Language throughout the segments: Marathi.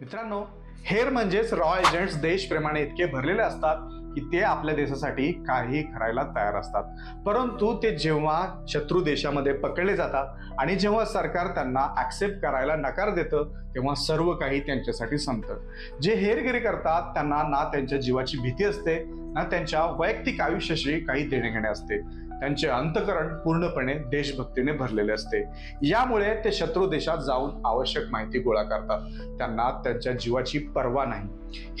मित्रांनो हेर म्हणजेच रॉ एजंट्स देशप्रेमाने इतके भरलेले असतात की ते आपल्या देशासाठी काही करायला तयार असतात. परंतु ते जेव्हा शत्रू देशामध्ये पकडले जातात आणि जेव्हा सरकार त्यांना ऍक्सेप्ट करायला नकार देतं तेव्हा सर्व काही त्यांच्यासाठी संपतं. जे हेरगिरी करतात त्यांना ना त्यांच्या जीवाची भीती असते ना त्यांच्या वैयक्तिक आयुष्याशी काही देणेघेणे असते त्यांचे अंतकरण पूर्णपणे देशभक्तीने भरलेले असते. यामुळे ते शत्रू देशात जाऊन आवश्यक माहिती गोळा करतात. त्यांना त्यांच्या जीवाची पर्वा नाही.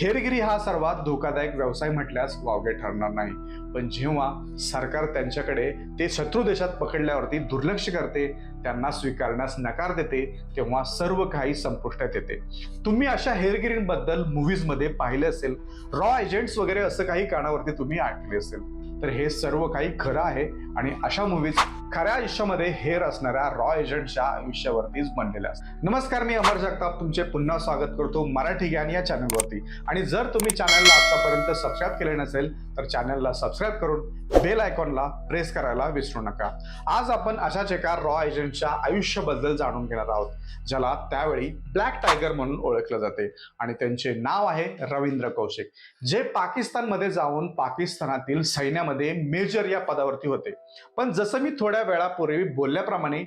हेरगिरी हा सर्वात धोकादायक व्यवसाय म्हटल्यास वावगे ठरणार नाही. पण जेव्हा सरकार त्यांच्याकडे ते शत्रू देशात पकडल्यावरती दुर्लक्ष करते त्यांना स्वीकारण्यास नकार देते तेव्हा सर्व काही संपुष्टात येते. तुम्ही अशा हेरगिरींबद्दल मूव्हीजमध्ये पाहिले असेल रॉ एजंट्स वगैरे असं काही कानावरती तुम्ही ऐकले असेल तर हे सर्व काही खरं आहे आणि अशा मूव्हीज खऱ्या आयुष्यामध्ये हेर असणाऱ्या रॉ एजंटच्या आयुष्यावरतीच बनलेल्या असतात. नमस्कार मी अमर जगताप. तुमचे पुन्हा स्वागत करतो मराठी ज्ञान या चॅनलवरती आणि जर तुम्ही चॅनलला आतापर्यंत सबस्क्राईब केले नसेल तर चॅनलला सबस्क्राईब करून बेल आयकॉनला प्रेस करायला विसरू नका. आज आपण अशाच एका रॉ एजंटच्या आयुष्याबद्दल जाणून घेणार आहोत ज्याला त्यावेळी ब्लॅक टायगर म्हणून ओळखलं जाते. आणि त्यांचे नाव आहे रवींद्र कौशिक जे पाकिस्तानमध्ये जाऊन पाकिस्तानातील सैन्यामध्ये मेजर या पदावरती होते. पण जसं मी थोड्या वेळापूर्वी बोलल्याप्रमाणे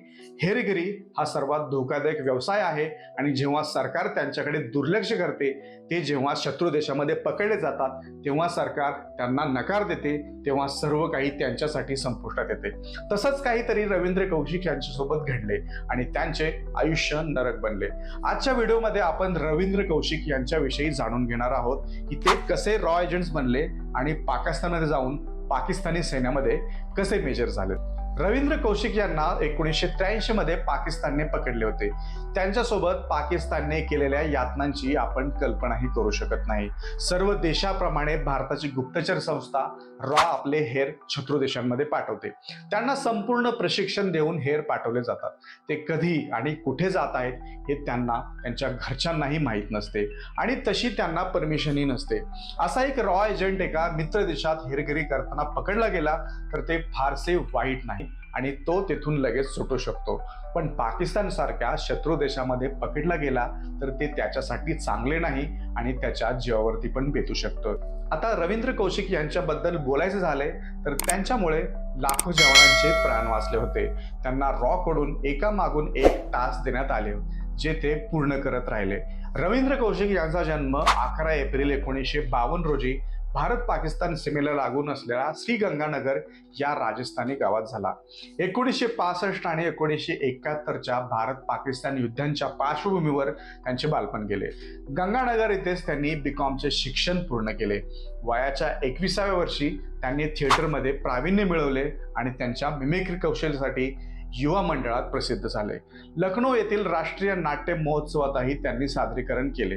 हेरगिरी हा सर्वात धोकादायक व्यवसाय आहे आणि जेव्हा सरकार त्यांच्याकडे दुर्लक्ष करते ते जेव्हा शत्रू देशामध्ये पकडले जातात तेव्हा सरकार त्यांना नकार देते तेव्हा सर्व काही त्यांच्यासाठी संपुष्टात येते. तसंच काहीतरी रवींद्र कौशिक यांच्यासोबत घडले आणि त्यांचे आयुष्य नरक बनले. आजच्या व्हिडिओमध्ये आपण रवींद्र कौशिक यांच्याविषयी जाणून घेणार आहोत की ते कसे रॉ एजंट्स बनले आणि पाकिस्तानमध्ये जाऊन पाकिस्तानी सैन्यामध्ये कसे मेजर झाले. रवींद्र कौशिक यांना एकोणीसशे त्र्याऐंशी मध्ये पाकिस्तानने पकडले होते. त्यांच्यासोबत पाकिस्तानने केलेल्या यातनांची आपण कल्पनाही करू शकत नाही. सर्व देशाप्रमाणे भारताची गुप्तचर संस्था रॉ आपले हेर शत्रू देशांमध्ये पाठवते. त्यांना संपूर्ण प्रशिक्षण देऊन हेर पाठवले जातात. ते कधी आणि कुठे जात आहेत हे त्यांना त्यांच्या घरच्यांनाही माहीत नसते. आणि तशी त्यांना परमिशनही नसते. असा एक रॉ एजंट एका मित्र देशात हेरगिरी करताना पकडला गेला तर ते फारसे वाईट नाही. आणि तो तेथून लगेच सुटू शकतो. पण पाकिस्तान सारख्या शत्रू देशामध्ये पकडला गेला तर ते त्याच्यासाठी चांगले नाही आणि त्याच्या जीवावरती पण बेतू शकतो. आता रवींद्र कौशिक यांच्याबद्दल बोलायचं झाले तर त्यांच्यामुळे लाखो जवानांचे प्राण वाचले होते. त्यांना रॉ कडून एका मागून एक टास्क देण्यात आले जे ते पूर्ण करत राहिले. रवींद्र कौशिक यांचा जन्म अकरा एप्रिल एकोणीसशे बावन्न रोजी भारत पाकिस्तान सीमेला लागून असलेला श्रीगंगानगर या राजस्थानी गावात झाला. एकोणीसशे पासष्ट आणि एकोणीसशे एकाहत्तरच्या भारत पाकिस्तान युद्धांच्या पार्श्वभूमीवर त्यांचे बालपण गेले. गंगानगर येथेच त्यांनी बीकॉमचे शिक्षण पूर्ण केले. वयाच्या एकविसाव्या वर्षी त्यांनी थिएटरमध्ये प्रावीण्य मिळवले आणि त्यांच्या मिमिक्री कौशल्यासाठी युवा मंडळात प्रसिद्ध झाले. लखनौ येथील राष्ट्रीय नाट्य महोत्सवातही त्यांनी सादरीकरण केले.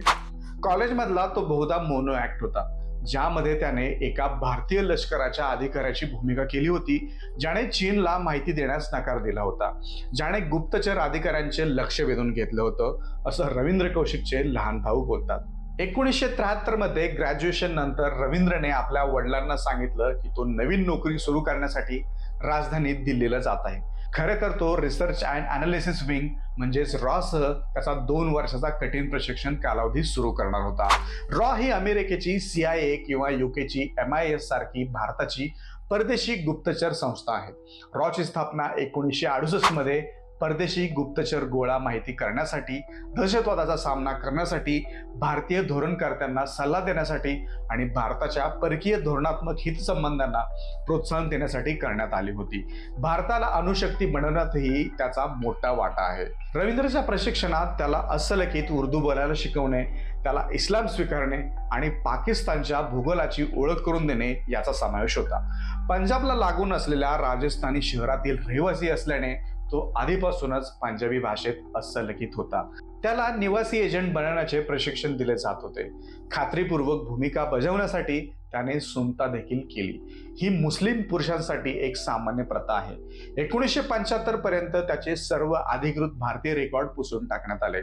कॉलेजमधला तो बहुधा मोनो ऍक्ट होता. ज्यामध्ये त्याने एका भारतीय लष्कराच्या अधिकाऱ्याची भूमिका केली होती ज्याने चीनला माहिती देण्यास नकार दिला होता. ज्याने गुप्तचर अधिकाऱ्यांचे लक्ष वेधून घेतलं होतं असं रवींद्र कौशिकचे लहान भाऊ बोलतात. एकोणीसशे त्र्याहत्तरमध्ये ग्रॅज्युएशन नंतर रवींद्रने आपल्या वडिलांना सांगितलं की तो नवीन नोकरी सुरू करण्यासाठी राजधानीत दिल्लीला जात आहे. खरे तर तो रिसर्च अँड अनालिसिस विंग म्हणजेच रॉसह त्याचा दोन वर्षाचा कठीण प्रशिक्षण कालावधी सुरू करणार होता. रॉ ही अमेरिकेची सी आय ए किंवा युकेची एम आय एस सारखी भारताची परदेशी गुप्तचर संस्था आहे. रॉची स्थापना एकोणीसशे अडुसष्टमध्ये परदेशी गुप्तचर गोळा माहिती करण्यासाठी दहशतवादाचा सामना करण्यासाठी भारतीय धोरणकर्त्यांना सल्ला देण्यासाठी आणि भारताच्या परकीय धोरणात्मक हितसंबंधांना प्रोत्साहन देण्यासाठी करण्यात आली होती. भारताला अणुशक्ती बनवण्यातही त्याचा मोठा वाटा आहे. रवींद्रच्या प्रशिक्षणात त्याला अस्सलकीत उर्दू बोलायला शिकवणे त्याला इस्लाम स्वीकारणे आणि पाकिस्तानच्या भूगोलाची ओळख करून देणे याचा समावेश होता. पंजाबला लागून असलेल्या राजस्थानी शहरातील रहिवासी असल्याने तो आधीपासूनच पंजाबी भाषेत अस्सलकीत होता. त्याला निवासी एजंट बनवण्याचे प्रशिक्षण दिले जात होते. खात्रीपूर्वक भूमिका बजावण्यासाठी त्याने सुमता देखील केली. ही मुस्लिम पुरुषांसाठी एक सामान्य प्रथा आहे. एकोणीसशे पंच्याहत्तर पर्यंत त्याचे सर्व अधिकृत भारतीय रेकॉर्ड पुसून टाकण्यात आले.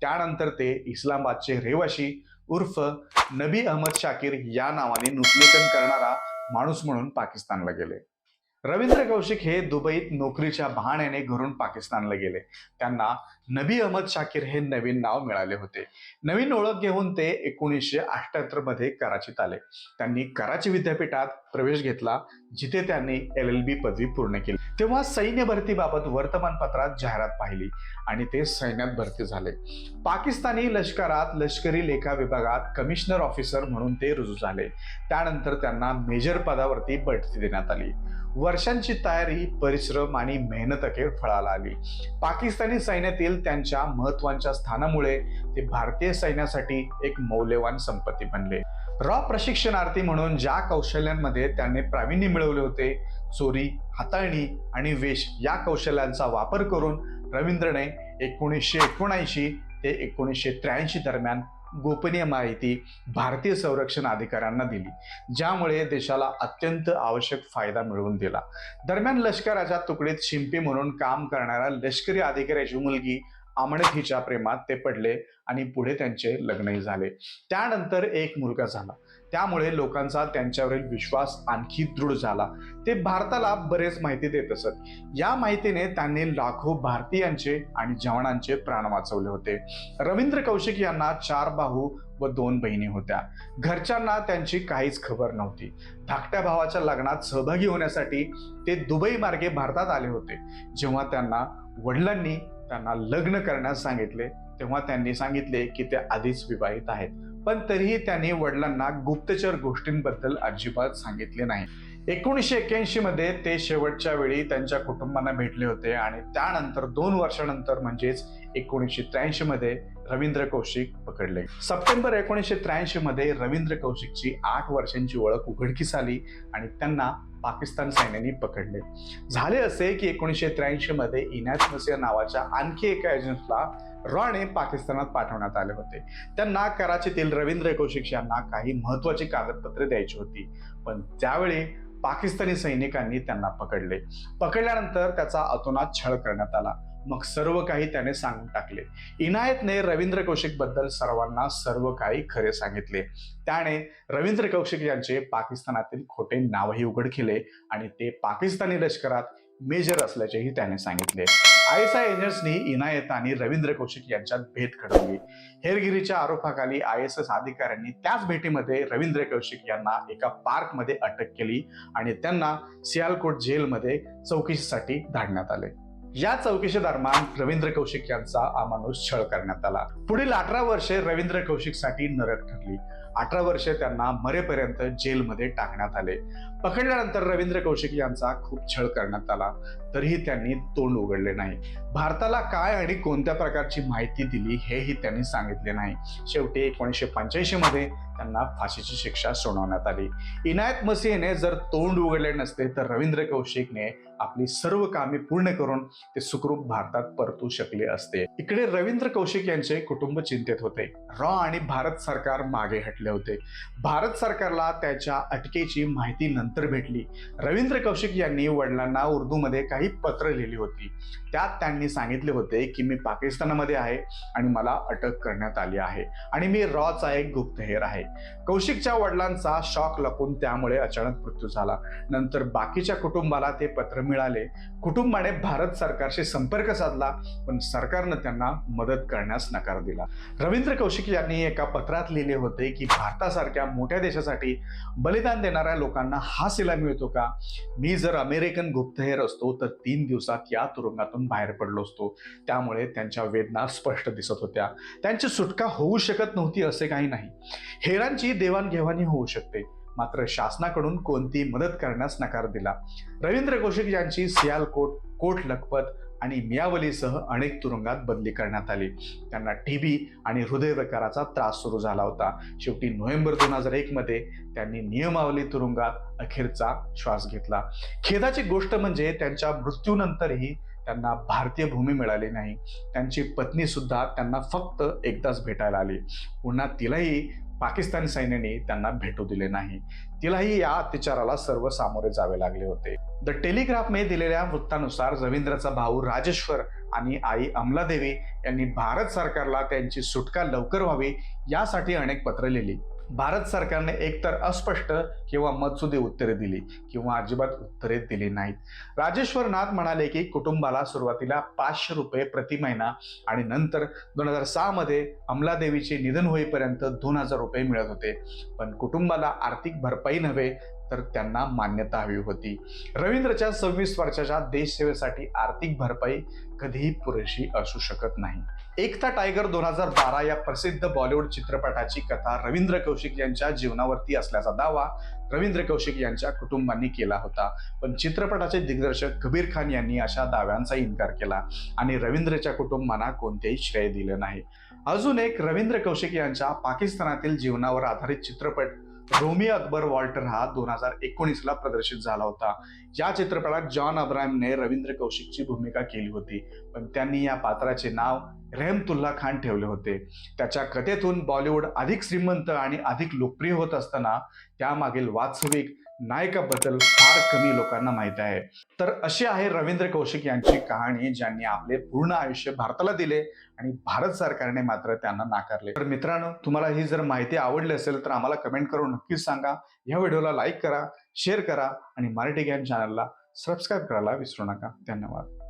त्यानंतर ते इस्लामाबादचे रहिवाशी उर्फ नबी अहमद शाकीर या नावाने नुतनीकरण करणारा माणूस म्हणून पाकिस्तानला गेले. रवींद्र कौशिक हे दुबईत नोकरीच्या बहाण्याने घरून पाकिस्तानला गेले. त्यांना नबी अहमद शाकीर हे नवीन नाव मिळाले होते. नवीन ओळख घेऊन ते एकोणीसशे अठ्याहत्तरमध्ये कराचीत आले. त्यांनी कराची विद्यापीठात प्रवेश घेतला जिथे त्यांनी एल एल बी पदवी पूर्ण केली. तेव्हा सैन्य भरतीबाबत वर्तमानपत्रात जाहिरात पाहिली आणि ते सैन्यात भरती झाले. पाकिस्तानी लष्करात लष्करी लेखा विभागात कमिशनर ऑफिसर म्हणून ते रुजू झाले. त्यानंतर त्यांना मेजर पदावरती बढती देण्यात आली. वर्षांची तयारी परिश्रम आणि मेहनत अखेर फळाला आली. पाकिस्तानी सैन्यातील त्यांच्या महत्त्वाच्या स्थानामुळे ते भारतीय सैन्यासाठी एक मौल्यवान संपत्ती बनले. रॉ प्रशिक्षणार्थी म्हणून ज्या कौशल्यांमध्ये त्यांनी प्रावीण्य मिळवले होते चोरी हाताळणी आणि वेश या कौशल्यांचा वापर करून रवींद्रने एकोणीसशे एकोणऐंशी ते एकोणीसशे त्र्याऐंशी दरम्यान गोपनीय माहिती भारतीय संरक्षण अधिकाऱ्यांना दिली ज्यामुळे देशाला अत्यंत आवश्यक फायदा मिळवून दिला. दरम्यान लष्कराच्या तुकडीत शिंपी म्हणून काम करणाऱ्या लष्करी अधिकाऱ्याची मुलगी आमणत प्रेमात ते पडले आणि पुढे त्यांचे लग्नही झाले. त्यानंतर एक मुलगा झाला. त्यामुळे लोकांचा त्यांच्यावरील विश्वास आणखी दृढ झाला. ते भारताला बरेच माहिती देत असत. या माहितीने त्यांनी लाखो भारतीयांचे आणि जवानांचे प्राण वाचवले होते. रवींद्र कौशिक यांना चार भाऊ व दोन बहिणी होत्या. घरच्यांना त्यांची काहीच खबर नव्हती. धाकट्या भावाच्या लग्नात सहभागी होण्यासाठी ते दुबई मार्गे भारतात आले होते. जेव्हा त्यांना वडिलांनी त्यांना लग्न करण्यास सांगितले तेव्हा त्यांनी सांगितले की ते आधीच विवाहित आहेत. पण तरीही त्यांनी वडिलांना गुप्तचर गोष्टींबद्दल अजिबात सांगितले नाही. एकोणीसशे एक्क्याऐंशी मध्ये ते शेवटच्या वेळी त्यांच्या कुटुंबांना भेटले होते आणि त्यानंतर दोन वर्षानंतर म्हणजेच एकोणीसशे त्र्याऐंशी मध्ये रवींद्र कौशिक पकडले. सप्टेंबर एकोणीसशे त्र्याऐंशी मध्ये रवींद्र कौशिकची आठ वर्षांची ओळख उघडकीस आली आणि त्यांना पाकिस्तान सैन्याने पकडले. झाले असे की एकोणीसशे त्र्याऐंशी मध्ये इनायत मसिया नावाच्या आणखी एका एजंटला रॉने पाकिस्तानात पाठवण्यात आले होते. त्यांना कराचीतील रवींद्र कौशिक यांना काही महत्वाची कागदपत्रे द्यायची होती. पण त्यावेळी पाकिस्तानी सैनिकांनी त्यांना पकडले. पकडल्यानंतर त्याचा अतोनात छळ करण्यात आला. मग सर्व काही त्याने सांगून टाकले. इनायतने रवींद्र कौशिकबद्दल सर्वांना सर्व काही खरे सांगितले. त्याने रवींद्र कौशिक यांचे पाकिस्तानातील खोटे नावही उघड केले आणि ते पाकिस्तानी लष्करात मेजर असल्याचेही त्याने सांगितले. आय एस आय एजंट्सनी इनायत आणि रवींद्र कौशिक यांच्यात भेट घडवली. हेरगिरीच्या आरोपाखाली आय एस एस अधिकाऱ्यांनी त्याच भेटीमध्ये रवींद्र कौशिक यांना एका पार्कमध्ये अटक केली आणि त्यांना सियालकोट जेलमध्ये चौकशीसाठी धाडण्यात आले. या चौकशी दरम्यान रवींद्र कौशिक यांचा अमानुष छळ करण्यात आला. पुढील अठरा वर्षे रवींद्र कौशिकसाठी नरक ठरली. अठरा वर्षे त्यांना मरेपर्यंत जेलमध्ये टाकण्यात आले. पकडल्यानंतर रवींद्र कौशिक यांचा खूप छळ करण्यात आला. तरीही त्यांनी तोंड उघडले नाही. भारताला काय आणि कोणत्या प्रकारची माहिती दिली हेही त्यांनी सांगितले नाही. शेवटी एकोणीसशे पंच्याऐंशी मध्ये त्यांना फाशीची शिक्षा सुनावण्यात आली. इनायत मसीहने जर तोंड उघडले नसते तर रवींद्र कौशिकने आपली सर्व कामे पूर्ण करून ते सुखरूप भारतात परतू शकले असते. इकडे रवींद्र कौशिक यांचे कुटुंब चिंतेत होते. रॉ आणि भारत सरकार मागे हटले. होते. भारत सरकारला त्याच्या अटकेची माहिती नंतर भेटली. रवींद्र कौशिक यांनी वडिलांना उर्दूमध्ये काही पत्र लिहिली होती. त्यात त्यांनी सांगितले होते की मी पाकिस्तानमध्ये आहे आणि मला अटक करण्यात आली आहे आणि मी रॉचा एक गुप्तहेर आहे. कौशिकच्या वडिलांचा शॉक लपून त्यामुळे अचानक मृत्यू झाला. नंतर बाकीच्या कुटुंबाला ते पत्र मिळाले. कुटुंबाने भारत सरकारशी संपर्क साधला पण सरकारनं त्यांना मदत करण्यास नकार दिला. रवींद्र कौशिक यांनी एका पत्रात लिहिले होते की भारतासारख्या मोठ्या देशासाठी बलिदान देणाऱ्या लोकांना हा सिला मिळतो का? मी जर अमेरिकन गुप्तहेर असतो तर तीन दिवसात या तुरुंगातून बाहेर पडलो असतो. त्यामुळे त्यांच्या वेदना स्पष्ट दिसत होत्या. त्यांची सुटका होऊ शकत नव्हती असे काही नाही. हेरांची देवाणघेवाणी होऊ शकते. मात्र शासनाकडून कोणती मदत करण्यास नकार दिला. रवींद्र कौशिक यांची सियालकोट कोट लखपत आणि मियावलीसह अनेक तुरुंगात बदली करण्यात आली. त्यांना टीबी आणि हृदयविकाराचा त्रास सुरू झाला होता. शेवटी नोव्हेंबर दोन हजार एक मध्ये त्यांनी नियमावली तुरुंगात अखेरचा श्वास घेतला. खेदाची गोष्ट म्हणजे त्यांच्या मृत्यूनंतरही त्यांना भारतीय भूमी मिळाली नाही. त्यांची पत्नी सुद्धा त्यांना फक्त एकदाच भेटायला आली. पुन्हा तिलाही पाकिस्तानी सैन्याने त्यांना भेटू दिले नाही. तिलाही या अत्याचाराला सर्व सामोरे जावे लागले होते. द टेलिग्राफने दिलेल्या वृत्तानुसार रवींद्रचा भाऊ राजेश्वर आणि आई अमलादेवी यांनी भारत सरकारला त्यांची सुटका लवकर व्हावी यासाठी अनेक पत्र लिहिली. भारत सरकारने एकतर अस्पष्ट किंवा मत्सुदी उत्तरे दिली किंवा अजिबात उत्तरे दिली नाहीत. राजेश्वर नाथ म्हणाले की कुटुंबाला सुरुवातीला पाचशे रुपये प्रति महिना आणि नंतर दोन हजार सहामध्ये अमलादेवीचे निधन होईपर्यंत दोन हजार रुपये मिळत होते. पण कुटुंबाला आर्थिक भरपाई नव्हे तर त्यांना मान्यता हवी होती. रवींद्रच्या सव्वीस वर्षाच्या देशसेवेसाठी आर्थिक भरपाई कधीही पुरेशी असू शकत नाही. एकता टायगर दोन हजार बारा या प्रसिद्ध बॉलिवूड चित्रपटाची कथा रवींद्र कौशिक यांच्या जीवनावरती असल्याचा दावा रवींद्र कौशिक यांच्या कुटुंबांनी केला होता. पण चित्रपटाचे दिग्दर्शक कबीर खान यांनी अशा दाव्यांचा इन्कार केला आणि रवींद्रच्या कुटुंबांना कोणतेही श्रेय दिले नाही. अजून एक रवींद्र कौशिक यांच्या पाकिस्तानातील जीवनावर आधारित चित्रपट रोमी अकबर वॉल्टर हा दोन हजार एकोणीसला प्रदर्शित झाला होता. या चित्रपटात जॉन अब्राहमने रवींद्र कौशिकची भूमिका केली होती. पण त्यांनी या पात्राचे नाव रेहमतुल्ला खान ठेवले होते. त्याच्या कथेतून बॉलिवूड अधिक श्रीमंत आणि अधिक लोकप्रिय होत असताना त्यामागील वास्तविक नायकाबद्दल फार कमी लोकांना माहीत आहे. तर अशी आहे रवींद्र कौशिक यांची कहाणी ज्यांनी आपले पूर्ण आयुष्य भारताला दिले आणि भारत सरकारने मात्र त्यांना नाकारले. तर मित्रांनो तुम्हाला ही जर माहिती आवडली असेल तर आम्हाला कमेंट करून नक्कीच सांगा. या व्हिडिओला लाईक करा शेअर करा आणि मराठी ज्ञान चॅनलला सबस्क्राईब करायला विसरू नका. धन्यवाद.